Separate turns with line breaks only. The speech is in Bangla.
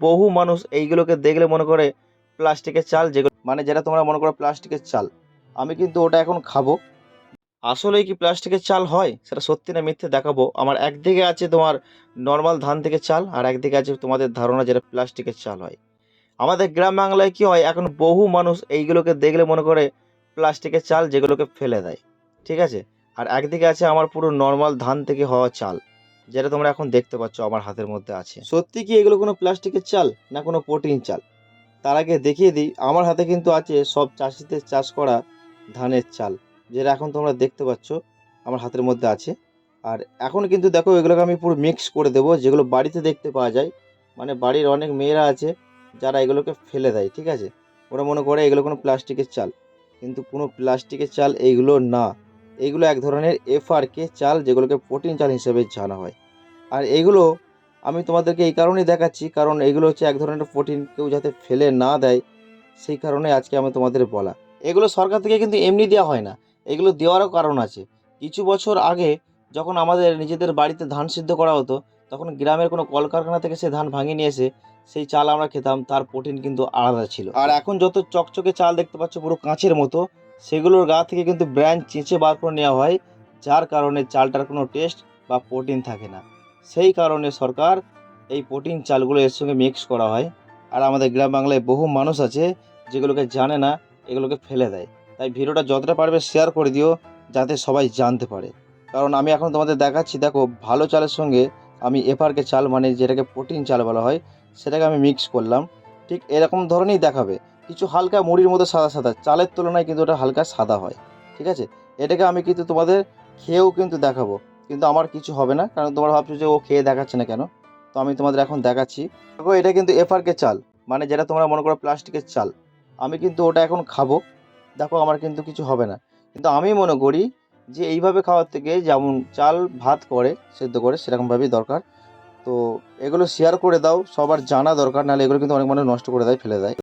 বহু মানুষ এইগুলোকে দেখলে মনে করে প্লাস্টিকের চাল যেগুলো মানে যেটা তোমরা মনে করো প্লাস্টিকের চাল। আমি কিন্তু ওটা এখন খাব। আসলেই কি প্লাস্টিকের চাল হয়? সেটা সত্যি না মিথ্যে দেখাবো। আমার একদিকে আছে তোমার নর্মাল ধান থেকে চাল, আর একদিকে আছে তোমাদের ধারণা যেটা প্লাস্টিকের চাল হয়। আমাদের গ্রাম বাংলায় কি হয়? এখন বহু মানুষ এইগুলোকে দেখলে মনে করে প্লাস্টিকের চাল যেগুলোকে ফেলে দেয়। ঠিক আছে? আর একদিকে আছে আমার পুরো নর্মাল ধান থেকে হওয়া চাল। যেটা তোমরা এখন দেখতে পাচ্ছ আমার হাতের মধ্যে আছে। সত্যি কি এগুলো কোনো প্লাস্টিকের চাল না কোনো প্রোটিন চাল? তার আগে দেখিয়ে দিই, আমার হাতে কিন্তু আছে সব চাষিদের চাষ করা ধানের চাল, যেটা এখন তোমরা দেখতে পাচ্ছ আমার হাতের মধ্যে আছে। আর এখন কিন্তু দেখো এগুলোকে আমি পুরো মিক্স করে দেবো, যেগুলো বাড়িতে দেখতে পাওয়া যায়। মানে বাড়ির অনেক মেয়েরা আছে, যারা এগুলোকে ফেলে দেয়, ঠিক আছে? ওরা মনে করে এগুলো কোনো প্লাস্টিকের চাল। কিন্তু কোনো প্লাস্টিকের চাল এইগুলো না। এইগুলো এক ধরনের এফআরকে চাল যেগুলোকে প্রোটিন চাল হিসেবে জানা হয়। আর এগুলো আমি তোমাদেরকে এই কারণেই দেখাচ্ছি, কারণ এগুলো হচ্ছে এক ধরনের প্রোটিন কেউ যাতে ফেলে না দেয়, সেই কারণে আজকে আমি তোমাদের বলা। এগুলো সরকার থেকে কিন্তু এমনি দেওয়া হয় না, এগুলো দেওয়ারও কারণ আছে। কিছু বছর আগে যখন আমাদের নিজেদের বাড়িতে ধান সিদ্ধ করা হতো, তখন গ্রামের কোনো কলকারখানা থেকে সে ধান ভাঙিয়ে নিয়ে এসে সেই চাল আমরা খেতাম, তার প্রোটিন কিন্তু আলাদা ছিল। আর এখন যত চকচকে চাল দেখতে পাচ্ছ পুরো কাঁচের মতো সেগুলোর গা থেকে কিন্তু ব্র্যান্ড চেঁচে বার করে নেওয়া হয়, যার কারণে চালটার কোনো টেস্ট বা প্রোটিন থাকে না। সেই কারণে সরকার এই প্রোটিন চালগুলো এর সঙ্গে মিক্স করা হয়। আর আমাদের গ্রাম বাংলায় বহু মানুষ আছে, যেগুলোকে জানে না, এগুলোকে ফেলে দেয়। তাই ভিডিওটা যতটা পারবে শেয়ার করে দিও, যাতে সবাই জানতে পারে। কারণ আমি এখন তোমাদের দেখাচ্ছি, দেখো, ভালো চালের সঙ্গে আমি এফআরকে চাল মানে যেটাকে প্রোটিন চাল বলা হয়, সেটাকে আমি মিক্স করলাম। ঠিক এরকম ধরনেরই দেখাবে। কিছু হালকা মুড়ির মতো সাদা সাদা। চালের তুলনায় কিন্তু ওটা হালকা সাদা হয়, ঠিক আছে? এটাকে আমি কিন্তু তোমাদের খেয়েও কিন্তু দেখাবো, কিন্তু আমার কিছু হবে না, কারণ তোমরা ভাবছ যে ও খেয়ে দেখাচ্ছে না কেন? তো আমি তোমাদের এখন দেখাচ্ছি। দেখো, এটা কিন্তু এফআরকে চাল মানে যেটা তোমরা মনে করো প্লাস্টিকের চাল। আমি কিন্তু ওটা এখন খাব, দেখো আমার কিন্তু কিছু হবে না। কিন্তু আমি মনে করি যে এইভাবে খাওয়ার থেকে যেমন চাল ভাত করে, সেদ্ধ করে, সেরকমভাবেই দরকার। তো এগুলো শেয়ার করে দাও, সবার জানা দরকার, নাহলে এগুলো কিন্তু অনেক মানুষ নষ্ট করে দেয়, ফেলে দেয়।